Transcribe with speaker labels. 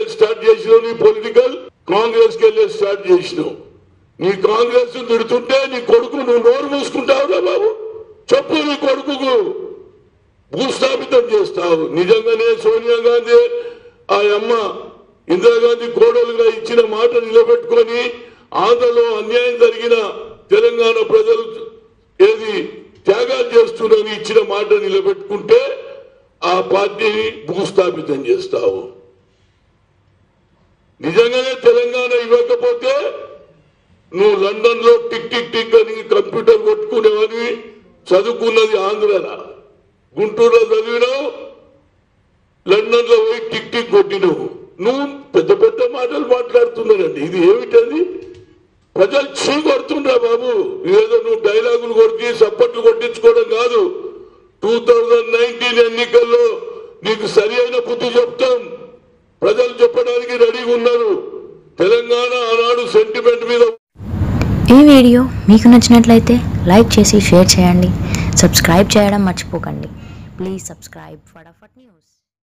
Speaker 1: Start చేసినావు నీ political కాంగ్రెస్కి వెళ్ళి స్టార్ట్ చేసినావు. నీ కాంగ్రెస్ తిడుతుంటే నీ కొడుకు నువ్వు నోరు మూసుకుంటావురా బాబు. చెప్పు నీ కొడుకుకు. భూస్థాపితం చేస్తావు. నిజంగానే సోనియా గాంధీ ఆ అమ్మ ఇందిరాగాంధీ కోడలుగా ఇచ్చిన మాట నిలబెట్టుకొని ఆంధ్రలో అన్యాయం జరిగిన తెలంగాణ ప్రజలు ఏది త్యాగాలు చేస్తున్నారని ఇచ్చిన మాట నిలబెట్టుకుంటే ఆ పార్టీని భూస్థాపితం చేస్తావు. నిజంగానే తెలంగాణ ఇవ్వకపోతే నువ్వు లండన్లో టిక్ టిక్ టిక్ అని కంప్యూటర్ కొట్టుకునేవని చదువుకున్నది ఆంధ్రలా గుంటూరులో చదివినావు లండన్లో పోయి టిక్ టిక్ కొట్టినావు. నువ్వు పెద్ద పెద్ద మాటలు మాట్లాడుతున్నారండి. ఇది ఏమిటది? ప్రజలు చీకొడుతుండ్రా బాబు. డైలాగులు కొట్టి సప్పట్లు కొట్టించుకోవడం కాదు. టూ థౌజండ్ నైన్టీన్ ఎన్నికల్లో నీకు సరి అయిన బుద్ధి చెప్తాం. ప్రజలు చెప్పడానికి రెడీగా ఉన్నారు. తెలంగాణ ఆనాడు సెంటిమెంట్ మీద
Speaker 2: ఈ వీడియో మీకు నచ్చినట్లయితే లైక్ చేసి షేర్ చేయండి. సబ్స్క్రైబ్ చేయడం మర్చిపోకండి. Please subscribe Fatafat news.